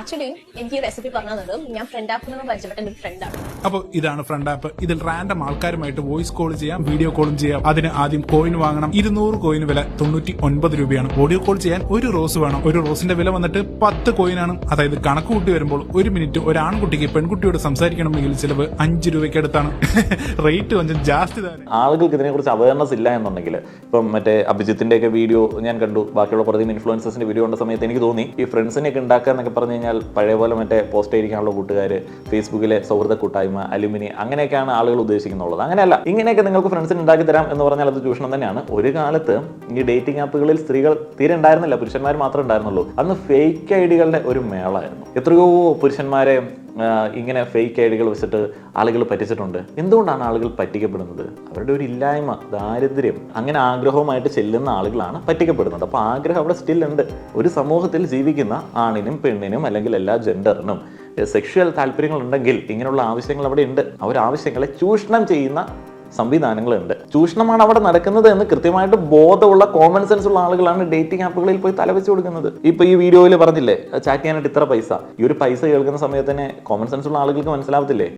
Actually എനിക്ക് ഈ recipe ഞാൻ ഫ്രണ്ട് ആപ്പിൽ നിന്ന് പരിചയപ്പെട്ട എന്റെ ഫ്രണ്ടാണ് അപ്പോൾ ഇതാണ് ഫ്രണ്ട് ആപ്പ് ഇതിൽ റാൻഡം ആൾക്കാരുമായിട്ട് വോയിസ് കോൾ ചെയ്യാം വീഡിയോ കോളും ചെയ്യാം. അതിന് ആദ്യം കോയിൻ വാങ്ങണം. ഇരുന്നൂറ് കോയിൻ വില തൊണ്ണൂറ്റി ഒൻപത് രൂപയാണ്. ഓഡിയോ കോൾ ചെയ്യാൻ ഒരു റോസ് വേണം. ഒരു റോസിന്റെ വില വന്നിട്ട് പത്ത് കോയിനാണ് അതായത് കണക്ക് കൂട്ടി വരുമ്പോൾ ഒരു മിനിറ്റ് ഒരു ആൺകുട്ടിക്ക് പെൺകുട്ടിയോട് സംസാരിക്കണമെങ്കിൽ ചിലവ് അഞ്ച് രൂപയ്ക്ക് അടുത്താണ്. റേറ്റ് കൊഞ്ചം ജാസ്തി തന്നെ ആളുകൾക്ക് ഇതിനെക്കുറിച്ച് അവയർനെസ് ഇല്ല എന്നുണ്ടെങ്കിൽ ഇപ്പം മറ്റേ അഭിജിത്തിന്റെ ഒക്കെ വീഡിയോ ഞാൻ കണ്ടു. ബാക്കിയുള്ള കുറേ ഇൻഫ്ലുവൻസേഴ്സിന്റെ വീഡിയോ കണ്ട സമയത്ത് എനിക്ക് തോന്നി ഈ ഫ്രണ്ട്സിനെ ഒക്കെ ഉണ്ടാക്കുക എന്നൊക്കെ പറഞ്ഞു കഴിഞ്ഞാൽ പഴയ പോലെ മറ്റേ പോസ്റ്റ് ആയിരിക്കാനുള്ള കൂട്ടുകാർ ഫേസ്ബുക്കിലെ സൗഹൃദ കൂട്ടായ്മ അലുമിനി അങ്ങനെയൊക്കെയാണ് ആളുകൾ ഉദ്ദേശിക്കുന്നുള്ളത്. അങ്ങനെയല്ല ഇങ്ങനെയൊക്കെ നിങ്ങൾക്ക് ഫ്രണ്ട്സിന് ഉണ്ടാക്കി തരാം എന്ന് പറഞ്ഞാൽ അത് ചൂഷണം തന്നെയാണ്. ഒരു കാലത്ത് ഈ ഡേറ്റിംഗ് ആപ്പുകളിൽ സ്ത്രീകൾ തീരെ ഉണ്ടായിരുന്നില്ല പുരുഷന്മാർ മാത്രമേ ഉണ്ടായിരുന്നുള്ളൂ. അന്ന് ഫേക്ക് ഐഡികളുടെ ഒരു മേളായിരുന്നു എത്രയോ പുരുഷന്മാരെ ഇങ്ങനെ ഫേക്ക് ഐഡികൾ വെച്ചിട്ട് ആളുകൾ പറ്റിച്ചിട്ടുണ്ട്. എന്തുകൊണ്ടാണ് ആളുകൾ പറ്റിക്കപ്പെടുന്നത്? അവരുടെ ഒരു ഇല്ലായ്മ ദാരിദ്ര്യം അങ്ങനെ ആഗ്രഹവുമായിട്ട് ചെല്ലുന്ന ആളുകളാണ് പറ്റിക്കപ്പെടുന്നത്. അപ്പോൾ ആഗ്രഹം അവിടെ സ്റ്റിൽ ഉണ്ട്. ഒരു സമൂഹത്തിൽ ജീവിക്കുന്ന ആണിനും പെണ്ണിനും അല്ലെങ്കിൽ എല്ലാ ജെൻഡറിനും സെക്ഷുവൽ താല്പര്യങ്ങളുണ്ടെങ്കിൽ ഇങ്ങനെയുള്ള ആവശ്യങ്ങൾ അവിടെ ഉണ്ട്. ആ ആവശ്യങ്ങളെ ചൂഷണം ചെയ്യുന്ന സംവിധാനങ്ങളുണ്ട്. ചൂഷണമാണ് അവിടെ നടക്കുന്നത് എന്ന് കൃത്യമായിട്ട് ബോധമുള്ള കോമൺ സെൻസ് ഉള്ള ആളുകളാണ് ഡേറ്റിംഗ് ആപ്പുകളിൽ പോയി തലവെച്ച് കൊടുക്കുന്നത്. ഇപ്പൊ ഈ വീഡിയോയിൽ പറഞ്ഞില്ലേ ചാറ്റ് ചെയ്യാനായിട്ട് ഇത്ര പൈസ. ഈ ഒരു പൈസ കേൾക്കുന്ന സമയത്ത് തന്നെ കോമൺ സെൻസ് ഉള്ള ആളുകൾക്ക് മനസ്സിലാവത്തില്ലേ?